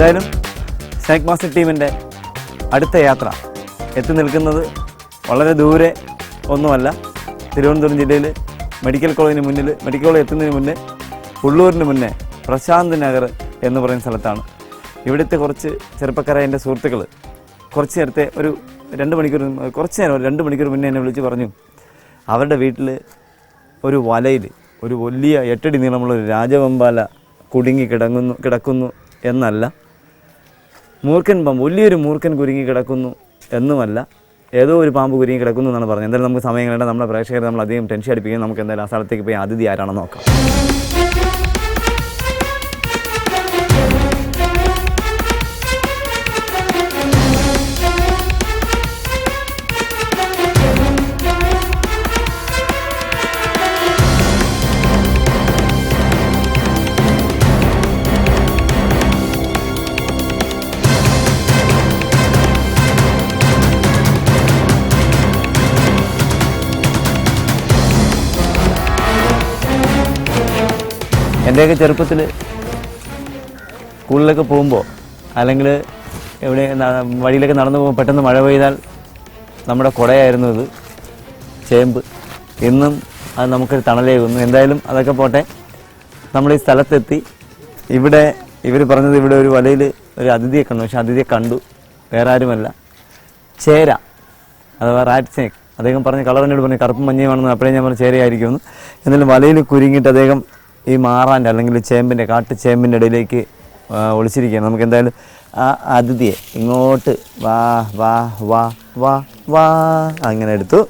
എന്തായാലും snack master ടീമിന്റെ അടുത്ത യാത്ര എത്തി നിൽക്കുന്നത് വളരെ ദൂരെ ഒന്നുമല്ല. തിരുവനന്തപുരം ജില്ലയിൽ മെഡിക്കൽ കോളേജിന് മുന്നിൽ മെഡിക്കൽ കോളേജ് എത്തുന്നതിന് മുന്നേ ഉള്ളൂരിന് മുന്നേ പ്രശാന്ത് നഗർ എന്ന് പറയുന്ന സ്ഥലത്താണ്. ഇവിടുത്തെ കുറച്ച് ചെറുപ്പക്കാരായ എന്റെ സുഹൃത്തുക്കൾ കുറച്ച് നേരത്തെ ഒരു രണ്ട് മണിക്കൂർ കുറച്ച് നേരം രണ്ട് മണിക്കൂർ മുന്നേ എന്നെ വിളിച്ച് പറഞ്ഞു അവരുടെ വീട്ടിൽ ഒരു വലയിൽ ഒരു വലിയ എട്ടടി നീളമുള്ള ഒരു രാജവെമ്പാല കുടുങ്ങി കിടങ്ങുന്നു കിടക്കുന്നു എന്നല്ല. മൂർഖൻ പാമ്പ് വലിയൊരു മൂർഖൻ കുരുങ്ങി കിടക്കുന്നു എന്നുമല്ല ഏതോ ഒരു പാമ്പ് കുരുങ്ങി കിടക്കുന്നു എന്നാണ് പറഞ്ഞത്. എന്തായാലും നമുക്ക് സമയം കളയണ്ട. നമ്മുടെ പ്രേക്ഷകരെ നമ്മൾ അധികം ടെൻഷൻ അടിപ്പിക്കും നമുക്ക് എന്തായാലും ആ സ്ഥലത്തേക്ക് പോയി അതിഥി ആരാണെന്ന് നോക്കാം. എന്റെയൊക്കെ ചെറുപ്പത്തിൽ സ്കൂളിലൊക്കെ പോകുമ്പോൾ അല്ലെങ്കിൽ എവിടെ വഴിയിലൊക്കെ നടന്നു പോകുമ്പോൾ പെട്ടെന്ന് മഴ പെയ്താൽ നമ്മുടെ കുടയായിരുന്നു ഇത്. ചേമ്പ്. ഇന്നും അത് നമുക്കൊരു തണലേകുന്നു. എന്തായാലും അതൊക്കെ പോട്ടെ. നമ്മൾ ഈ സ്ഥലത്തെത്തി. ഇവിടെ ഇവർ പറഞ്ഞത് ഇവിടെ ഒരു വലയിൽ ഒരു അതിഥിയെ കണ്ടു. പക്ഷെ അതിഥിയെ കണ്ടു. വേറെ ആരുമല്ല ചേര. അഥവാ റാറ്റ് സ്നേക്ക്. അദ്ദേഹം പറഞ്ഞ കളർ എന്നോട് പറഞ്ഞു. കറുപ്പും മഞ്ഞയുമാണെന്ന് അപ്പോഴേ ഞാൻ പറഞ്ഞു ചേരയായിരിക്കുമെന്ന്. എന്നാലും വലയിൽ കുരുങ്ങിയിട്ട് അദ്ദേഹം ഈ മാറാന്റെ അല്ലെങ്കിൽ ചേമ്പിന്റെ കാട്ടു ചേമ്പിന്റെ ഇടയിലേക്ക് ഒളിച്ചിരിക്കുകയാണ്. നമുക്ക് എന്തായാലും ആ അതിഥിയെ ഇങ്ങോട്ട് വാ വാ വാ വാ വാ അങ്ങനെ എടുത്തു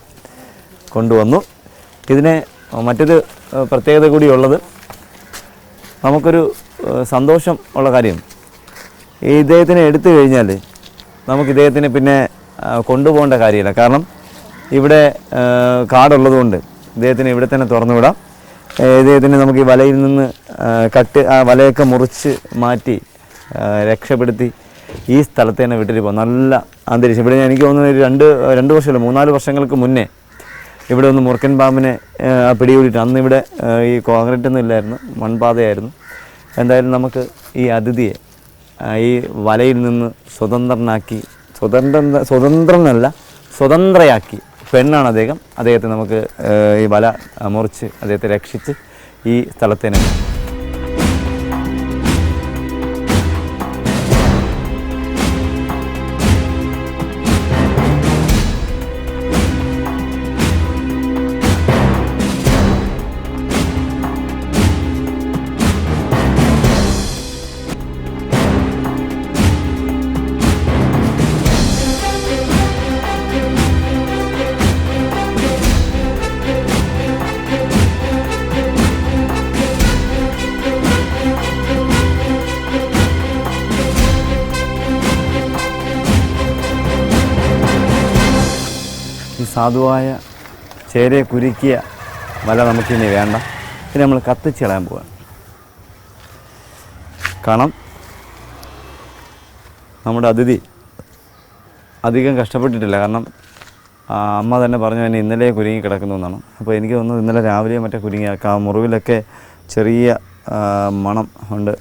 കൊണ്ടുവന്നു. ഇതിനെ മറ്റൊരു പ്രത്യേകത കൂടി ഉള്ളത് നമുക്കൊരു സന്തോഷം ഉള്ള കാര്യം. ഈ ഇദ്ദേഹത്തിനെ എടുത്തു കഴിഞ്ഞാൽ നമുക്ക് ഇദ്ദേഹത്തിന് പിന്നെ കൊണ്ടുപോകേണ്ട കാര്യമില്ല. കാരണം ഇവിടെ കാടുള്ളതുകൊണ്ട് ഇദ്ദേഹത്തിന് ഇവിടെ തന്നെ തുറന്നു വിടാം ഏ, ഇദ്ദേഹത്തിന് നമുക്ക് ഈ വലയിൽ നിന്ന് കട്ട് ആ വലയൊക്കെ മുറിച്ച് മാറ്റി രക്ഷപ്പെടുത്തി ഈ സ്ഥലത്ത് തന്നെ വിട്ടിട്ട് പോകും. നല്ല അന്തരീക്ഷം. ഇവിടെ എനിക്ക് തോന്നുന്നു ഒരു രണ്ട് രണ്ട് വർഷമല്ല മൂന്നാൽ വർഷങ്ങൾക്ക് മുന്നേ ഇവിടെ ഒന്ന് മുറുക്കൻ പാമ്പിനെ പിടികൂടിയിട്ട് അന്ന് ഇവിടെ ഈ കോൺക്രീറ്റ് ഒന്നും ഇല്ലായിരുന്നു മൺപാതയായിരുന്നു. എന്തായാലും നമുക്ക് ഈ അതിഥിയെ ഈ വലയിൽ നിന്ന് സ്വതന്ത്രനാക്കി സ്വതന്ത്ര സ്വതന്ത്രനല്ല സ്വതന്ത്രയാക്കി പെണ്ണാണ് അദ്ദേഹം. അദ്ദേഹത്തെ നമുക്ക് ഈ വല മുറിച്ച് അദ്ദേഹത്തെ രക്ഷിച്ച് ഈ സ്ഥലത്തേനെ സാധുവായ ചേരയെ കുരുക്കിയ വല നമുക്കിനി വേണ്ട. പിന്നെ നമ്മൾ കത്തിച്ച് കളയാൻ പോവാണ് കാണാം നമ്മുടെ അതിഥി അധികം കഷ്ടപ്പെട്ടിട്ടില്ല. കാരണം അമ്മ തന്നെ പറഞ്ഞു തന്നെ ഇന്നലെ കുരുങ്ങി കിടക്കുന്നു എന്നാണ്. അപ്പോൾ എനിക്ക് തോന്നുന്നത് ഇന്നലെ രാവിലെ മറ്റേ കുരുങ്ങി ആ മുറിവിലൊക്കെ ചെറിയ മണം ഉണ്ട്.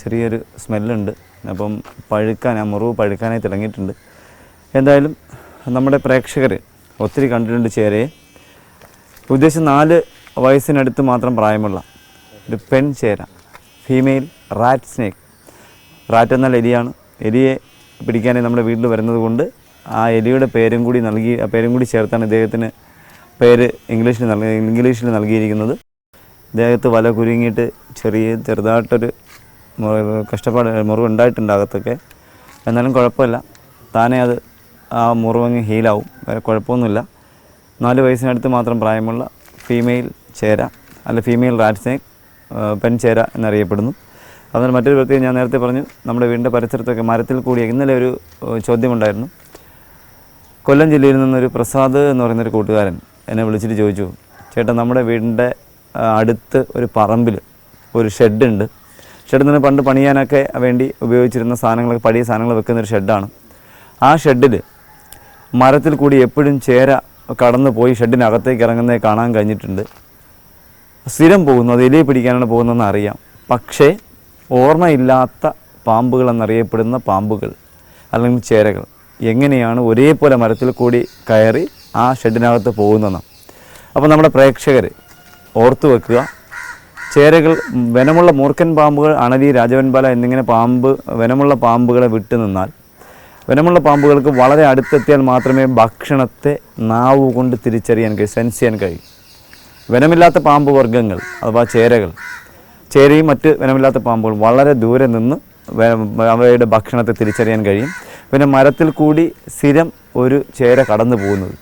ചെറിയൊരു സ്മെല്ലുണ്ട്. അപ്പം പഴുക്കാൻ ആ മുറിവ് പഴുക്കാനായി തുടങ്ങിയിട്ടുണ്ട് എന്തായാലും നമ്മുടെ പ്രേക്ഷകർ ഒത്തിരി കണ്ടിട്ടുണ്ട് ചേരയെ. ഉദ്ദേശം നാല് വയസ്സിനടുത്ത് മാത്രം പ്രായമുള്ള ഒരു പെൺ ചേര ഫീമെയിൽ റാറ്റ് സ്നേക്ക് റാറ്റ് എന്നാൽ എലിയാണ്. എലിയെ പിടിക്കാനായി നമ്മുടെ വീട്ടിൽ വരുന്നത് കൊണ്ട് ആ എലിയുടെ പേരും കൂടി നൽകി ആ പേരും കൂടി ചേർത്താണ് ഇദ്ദേഹത്തിന് പേര് ഇംഗ്ലീഷിൽ നൽകി ഇംഗ്ലീഷിൽ നൽകിയിരിക്കുന്നത്. ഇദ്ദേഹത്ത് വല കുരുങ്ങിയിട്ട് ചെറിയ ചെറുതായിട്ടൊരു കഷ്ടപ്പാട് മുറിവ് ഉണ്ടായിട്ടുണ്ട് അകത്തൊക്കെ എന്നാലും കുഴപ്പമില്ല. താനേ അത് ആ മുറിവങ്ങ് ഹീലാവും. വേറെ കുഴപ്പമൊന്നുമില്ല. നാല് വയസ്സിനടുത്ത് മാത്രം പ്രായമുള്ള ഫീമെയിൽ ചേര അല്ല ഫീമെയിൽ റാറ്റ് സ്നേക്ക് പെൺ ചേര എന്നറിയപ്പെടുന്നു. അതുപോലെ മറ്റൊരു പ്രത്യേകം ഞാൻ നേരത്തെ പറഞ്ഞു നമ്മുടെ വീടിന്റെ പരിസരത്തൊക്കെ മരത്തിൽ കൂടിയ ഇന്നലെ ഒരു ചോദ്യമുണ്ടായിരുന്നു. കൊല്ലം ജില്ലയിൽ നിന്നൊരു പ്രസാദ് എന്ന് പറയുന്നൊരു കൂട്ടുകാരൻ എന്നെ വിളിച്ചിട്ട് ചോദിച്ചു ചേട്ടാ നമ്മുടെ വീടിന്റെ അടുത്ത് ഒരു പറമ്പിൽ ഒരു ഷെഡുണ്ട് ഷെഡ് നിന്ന് പണ്ട് പണിയാനൊക്കെ വേണ്ടി ഉപയോഗിച്ചിരുന്ന സാധനങ്ങളൊക്കെ പഴയ സാധനങ്ങൾ വെക്കുന്ന ഒരു ഷെഡാണ് ആ ഷെഡിൽ മരത്തിൽ കൂടി എപ്പോഴും ചേര കടന്നു പോയി ഷെഡിനകത്തേക്ക് ഇറങ്ങുന്നത് കാണാൻ കഴിഞ്ഞിട്ടുണ്ട്. സ്ഥിരം പോകുന്നു അത് എലിയെ പിടിക്കാനാണ് പോകുന്നതെന്ന് അറിയാം. പക്ഷേ ഓർമ്മയില്ലാത്ത പാമ്പുകൾ എന്നറിയപ്പെടുന്ന പാമ്പുകൾ അല്ലെങ്കിൽ ചേരകൾ എങ്ങനെയാണ് ഒരേപോലെ മരത്തിൽ കൂടി കയറി ആ ഷെഡിനകത്ത് പോകുന്നതെന്ന്. അപ്പോൾ നമ്മുടെ പ്രേക്ഷകർ ഓർത്തു വെക്കുക ചേരകൾ വനമുള്ള മൂർഖൻ പാമ്പുകൾ അണലി രാജവൻപാല എന്നിങ്ങനെ പാമ്പ് വനമുള്ള പാമ്പുകളെ വിട്ടു നിന്നാൽ വനമുള്ള പാമ്പുകൾക്ക് വളരെ അടുത്തെത്തിയാൽ മാത്രമേ ഭക്ഷണത്തെ നാവ് കൊണ്ട് തിരിച്ചറിയാൻ കഴിയും സെൻസ് ചെയ്യാൻ കഴിയും. വനമില്ലാത്ത പാമ്പ് വർഗങ്ങൾ അഥവാ ചേരകൾ ചേരയും മറ്റ് വനമില്ലാത്ത പാമ്പുകൾ വളരെ ദൂരെ നിന്ന് അവയുടെ ഭക്ഷണത്തെ തിരിച്ചറിയാൻ കഴിയും. പിന്നെ മരത്തിൽ കൂടി സ്ഥിരം ഒരു ചേര കടന്നു പോകുന്നത്.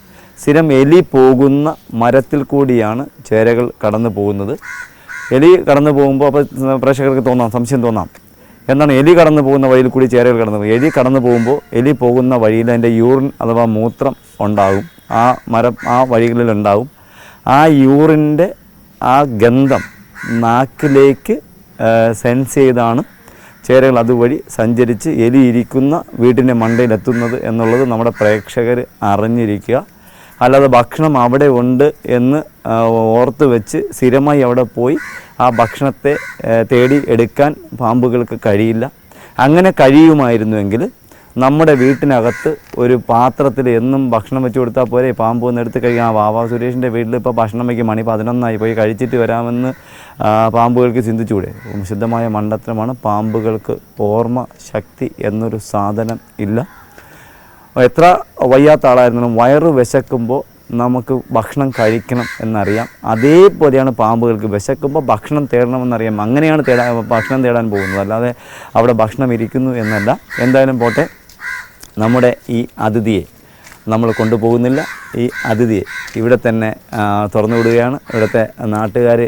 സ്ഥിരം എലി പോകുന്ന മരത്തിൽ കൂടിയാണ് ചേരകൾ കടന്നു പോകുന്നത്. എലി കടന്നു പോകുമ്പോൾ അപ്പോൾ പ്രേക്ഷകർക്ക് തോന്നാം സംശയം തോന്നാം. എന്താണ് എലി കടന്നു പോകുന്ന വഴിയിൽ കൂടി ചേരകൾ കടന്നു പോകും. എലി കടന്നു പോകുമ്പോൾ എലി പോകുന്ന വഴിയിൽ അതിന്റെ യൂറിൻ അഥവാ മൂത്രം ഉണ്ടാകും. ആ മരം ആ വഴികളിൽ ഉണ്ടാകും. ആ യൂറിന്റെ ആ ഗന്ധം നാക്കിലേക്ക് സെൻസ് ചെയ്താണ് ചേരകൾ അതുവഴി സഞ്ചരിച്ച് എലി ഇരിക്കുന്ന വീട്ടിന്റെ മണ്ടയിലെത്തുന്നത് എന്നുള്ളത് നമ്മുടെ പ്രേക്ഷകർ അറിഞ്ഞിരിക്കുക. അല്ലാതെ ഭക്ഷണം അവിടെ ഉണ്ട് എന്ന് ഓർത്ത് വെച്ച് സ്ഥിരമായി അവിടെ പോയി ആ ഭക്ഷണത്തെ തേടി എടുക്കാൻ പാമ്പുകൾക്ക് കഴിയില്ല. അങ്ങനെ കഴിയുമായിരുന്നുവെങ്കിൽ നമ്മുടെ വീട്ടിനകത്ത് ഒരു പാത്രത്തിൽ എന്നും ഭക്ഷണം വെച്ച് കൊടുത്താൽ പോരെ പാമ്പ് ഒന്ന് എടുത്ത് കഴിക്കാം വാവാ സുരേഷിന്റെ വീട്ടിൽ ഇപ്പോൾ ഭക്ഷണം വയ്ക്കും മണി പതിനൊന്നായി പോയി കഴിച്ചിട്ട് വരാമെന്ന് പാമ്പുകൾക്ക് ചിന്തിച്ചുകൂടെ ശുദ്ധമായ മണ്ടത്തരമാണ് പാമ്പുകൾക്ക് ഓർമ്മ ശക്തി എന്നൊരു സാധനം ഇല്ല. എത്ര വയ്യാത്ത ആളായിരുന്നാലും വയറ് വിശക്കുമ്പോൾ നമുക്ക് ഭക്ഷണം കഴിക്കണം എന്നറിയാം. അതേപോലെയാണ് പാമ്പുകൾക്ക് വിശക്കുമ്പോൾ ഭക്ഷണം തേടണമെന്നറിയാം. അങ്ങനെയാണ് തേടാൻ ഭക്ഷണം തേടാൻ പോകുന്നത്. അല്ലാതെ അവിടെ ഭക്ഷണം ഇരിക്കുന്നു എന്നല്ല. എന്തായാലും പോട്ടെ. നമ്മുടെ ഈ അതിഥിയെ നമ്മൾ കൊണ്ടുപോകുന്നില്ല. ഈ അതിഥിയെ ഇവിടെ തന്നെ തുറന്നു വിടുകയാണ് ഇവിടുത്തെ നാട്ടുകാർ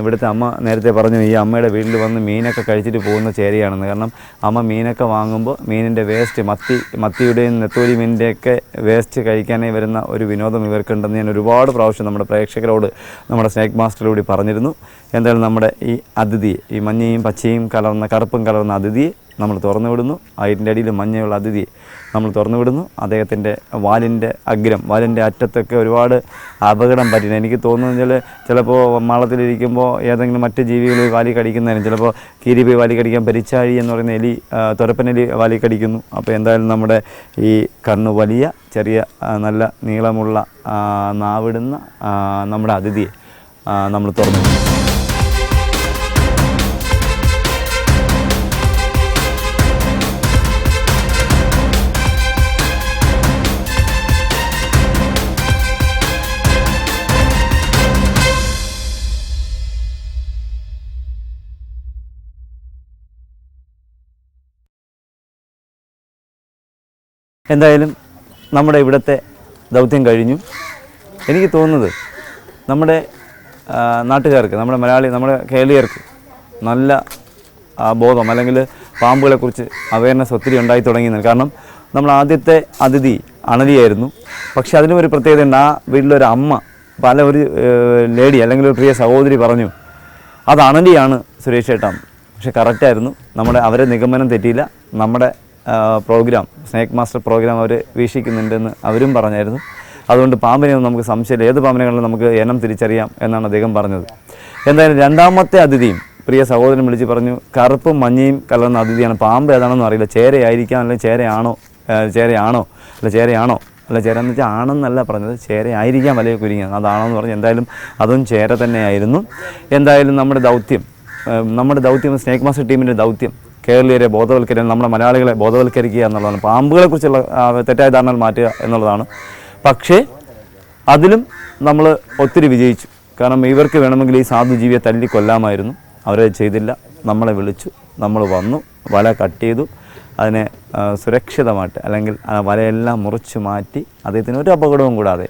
ഇവിടുത്തെ അമ്മ നേരത്തെ പറഞ്ഞു ഈ അമ്മയുടെ വീട്ടിൽ വന്ന് മീനൊക്കെ കഴിച്ചിട്ട് പോകുന്ന ചേരിയാണെന്ന്. കാരണം അമ്മ മീനൊക്കെ വാങ്ങുമ്പോൾ മീനിന്റെ വേസ്റ്റ് മത്തി മത്തിയുടെയും നെത്തോലി മീനിന്റെയൊക്കെ വേസ്റ്റ് കഴിക്കാനായി വരുന്ന ഒരു വിനോദം ഇവർക്കുണ്ടെന്ന് ഞാൻ ഒരുപാട് പ്രാവശ്യം നമ്മുടെ പ്രേക്ഷകരോട് നമ്മുടെ സ്നേക് മാസ്റ്ററിലൂടെ പറഞ്ഞിരുന്നു. എന്തായാലും നമ്മുടെ ഈ അതിഥിയെ ഈ മഞ്ഞയും പച്ചയും കലർന്ന കറുപ്പും കലർന്ന അതിഥിയെ നമ്മൾ തുറന്നു വിടുന്നു. അതിന്റെ അടിയിൽ മഞ്ഞയുള്ള അതിഥിയെ നമ്മൾ തുറന്നു വിടുന്നു. അദ്ദേഹത്തിന്റെ വാലിന്റെ അഗ്രം വാലിന്റെ അറ്റത്തൊക്കെ ഒരുപാട് അപകടം പറ്റുന്നത് എനിക്ക് തോന്നുന്നത് വെച്ചാൽ ചിലപ്പോൾ മാളത്തിലിരിക്കുമ്പോൾ ഏതെങ്കിലും മറ്റ് ജീവികൾ വാലി കടിക്കുന്നതിന് ചിലപ്പോൾ കീരിപ്പി വാലി കടിക്കാൻ പരിച്ചാഴി എന്ന് പറയുന്ന എലി തുരപ്പനെലി വാലി കടിക്കുന്നു. അപ്പോൾ എന്തായാലും നമ്മുടെ ഈ കണ്ണ് വലിയ ചെറിയ നല്ല നീളമുള്ള നാവിടുന്ന നമ്മുടെ അതിഥിയെ നമ്മൾ തുറന്നു എന്തായാലും നമ്മുടെ ഇവിടുത്തെ ദൗത്യം കഴിഞ്ഞു. എനിക്ക് തോന്നുന്നത് നമ്മുടെ നാട്ടുകാർക്ക് നമ്മുടെ മലയാളി നമ്മുടെ കേരളീയർക്ക് നല്ല ബോധം അല്ലെങ്കിൽ പാമ്പുകളെക്കുറിച്ച് അവയർനെസ് ഒത്തിരി ഉണ്ടായി തുടങ്ങിയെന്ന്. കാരണം നമ്മൾ ആദ്യത്തെ അതിഥി അണലിയായിരുന്നു. പക്ഷെ അതിനും ഒരു പ്രത്യേകത പ്രത്യേകതയുണ്ട് ആ വീട്ടിലൊരു അമ്മ പല ഒരു ലേഡി അല്ലെങ്കിൽ ഒരു പ്രിയ സഹോദരി പറഞ്ഞു അത് അണലിയാണ് സുരേഷ് ചേട്ടൻ പക്ഷെ കറക്റ്റായിരുന്നു നമ്മുടെ അവരെ നിഗമനം തെറ്റിയില്ല. നമ്മുടെ പ്രോഗ്രാം സ്നേക്ക് മാസ്റ്റർ പ്രോഗ്രാം അവർ വീക്ഷിക്കുന്നുണ്ടെന്ന് അവരും പറഞ്ഞായിരുന്നു. അതുകൊണ്ട് പാമ്പിനെ ഒന്നും നമുക്ക് സംശയമില്ല. ഏത് പാമ്പിനെ നമുക്ക് ഇനം തിരിച്ചറിയാം എന്നാണ് അദ്ദേഹം പറഞ്ഞത്. എന്തായാലും രണ്ടാമത്തെ അതിഥിയും പ്രിയ സഹോദരൻ വിളിച്ച് പറഞ്ഞു കറുപ്പും മഞ്ഞയും കലർന്ന അതിഥിയാണ്. പാമ്പ് ഏതാണെന്ന് അറിയില്ല. ചേരയായിരിക്കാം അല്ലെങ്കിൽ ചേരയാണോ? ചേരയാണോ? അല്ല ചേരയാണോ? അല്ല ചേര എന്ന് വെച്ചാൽ ആണെന്നല്ല പറഞ്ഞത്. ചേര ആയിരിക്കാം കുരുങ്ങി അതാണെന്ന് പറഞ്ഞു എന്തായാലും അതും ചേര തന്നെയായിരുന്നു. എന്തായാലും നമ്മുടെ ദൗത്യം നമ്മുടെ ദൗത്യം സ്നേക്ക് മാസ്റ്റർ ടീമിന്റെ ദൗത്യം കേരളീയരെ ബോധവൽക്കരിക്കുക നമ്മുടെ മലയാളികളെ ബോധവൽക്കരിക്കുക എന്നുള്ളതാണ്. പാമ്പുകളെക്കുറിച്ചുള്ള തെറ്റായ ധാരണകൾ മാറ്റുക എന്നുള്ളതാണ്. പക്ഷേ അതിലും നമ്മൾ ഒത്തിരി വിജയിച്ചു. കാരണം ഇവർക്ക് വേണമെങ്കിൽ ഈ സാധുജീവിയെ തല്ലി കൊല്ലാമായിരുന്നു അവരത് ചെയ്തില്ല. നമ്മളെ വിളിച്ചു. നമ്മൾ വന്നു. വല കട്ട് ചെയ്തു. അതിനെ സുരക്ഷിതമായിട്ട് അല്ലെങ്കിൽ ആ വലയെല്ലാം മുറിച്ച് മാറ്റി അദ്ദേഹത്തിന് ഒരു അപകടവും കൂടാതെ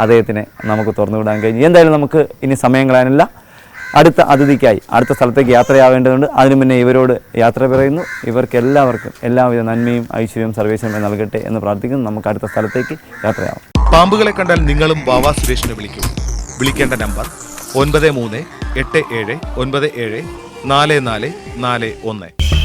അദ്ദേഹത്തിനെ നമുക്ക് തുറന്നുവിടാൻ കഴിഞ്ഞു. എന്തായാലും നമുക്ക് ഇനി സമയം കളയാനില്ല. അടുത്ത അതിഥിക്കായി അടുത്ത സ്ഥലത്തേക്ക് യാത്രയാവേണ്ടതുണ്ട്. അതിനു മുന്നേ ഇവരോട് യാത്ര പറയുന്നു. ഇവർക്കെല്ലാവർക്കും എല്ലാവിധ നന്മയും ഐശ്വര്യവും സർവേശ്വരനും നൽകട്ടെ എന്ന് പ്രാർത്ഥിക്കുന്നു. നമുക്ക് അടുത്ത സ്ഥലത്തേക്ക് യാത്രയാവാം. പാമ്പുകളെ കണ്ടാൽ നിങ്ങളും വാവാ സുരേഷിനെ വിളിക്കും. വിളിക്കേണ്ട നമ്പർ ഒൻപത് മൂന്ന് എട്ട് ഏഴ് ഒൻപത് ഏഴ് നാല് നാല് നാല് ഒന്ന്.